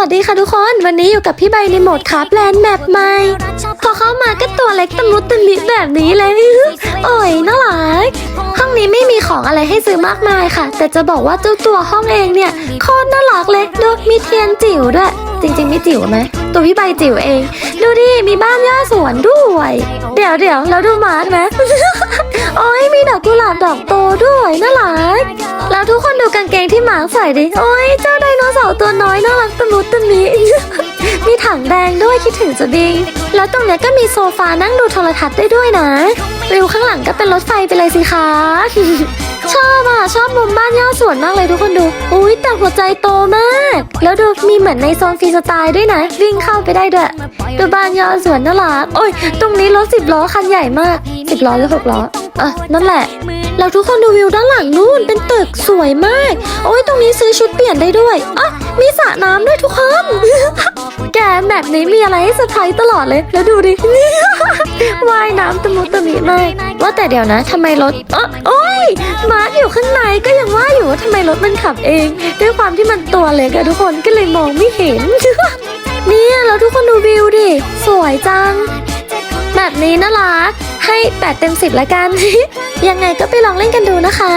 วัสดีค่ะทุกคน วันนี้อยู่กับพี่ใบในโหมดคาร์แลนแมปใหม่ พอเข้ามาก็ตัวเล็กตะมุตะมิแบบนี้เลย โอ้ยน่ารัก ห้องนี้ไม่มีของอะไรให้ซื้อมากมายค่ะ แต่จะบอกว่าเจ้าตัวห้องเองเนี่ยโคตรน่ารักเลยดูมีเทียนจิ๋วด้วย จริงๆไม่จิ๋วไหมตัวพี่ใบจิ๋วเอง ดูดิ มีบ้านย่าสวนด้วย เดี๋ยวเดี๋ยวแล้วดูมาร์ทไหมโอ้ยมีดอกกุหลาบดอกโตด้วยน่ารัก แล้วทุกคนดูกางเกงที่หมาใส่ดิ โอ้ยเจ้าไดโนเสาร์ตัวน้อย งแดงด้วยคิดถึงจะบิงแล้วตรงเนี้ยก็มีโซฟานั่งดูโทรทัศน์ได้ด้วยนะ วิวข้างหลังก็เป็นรถไฟไปเลยสิคะ ชอบอะ ชอบมุมบ้านย่าสวนมากเลยทุกคนดู อุ้ยแต่หัวใจโตมาก แล้วดูมีเหมือนในโซนฟรีสไตล์ด้วยนะ วิ่งเข้าไปได้ด้วยดูบ้านย่าสวนน่ารักโอ้ย ตรงนี้รถสิบล้อคันใหญ่มากสิบล้อหรือหกล้ออะนั่นแหละแล้วทุกคนดูวิวด้านหลังนู่นเป็นตึกสวยมาก โอ้ยตรงนี้ซื้อชุดเปลี่ยนได้ด้วยอะมีสระน้ำด้วยทุกคน แกแบบนี้มีอะไรให้เซอร์ไพรส์ตลอดเลย แล้วดูดิ ว่ายน้ำตะมุตะมิมากว่าแต่เดี๋ยวนะทำไมรถเอ้อโอ้ยมาร์คอยู่ข้างในก็ยังว่าอยู่ว่าทำไมรถมันขับเอง ด้วยความที่มันตัวเล็กอะทุกคนก็เลยมองไม่เห็น เนี่ยแล้วทุกคนดูวิวดิ สวยจัง แบบนี้น่ารัก ให้8เต็ม10ละกัน ยังไงก็ไปลองเล่นกันดูนะคะ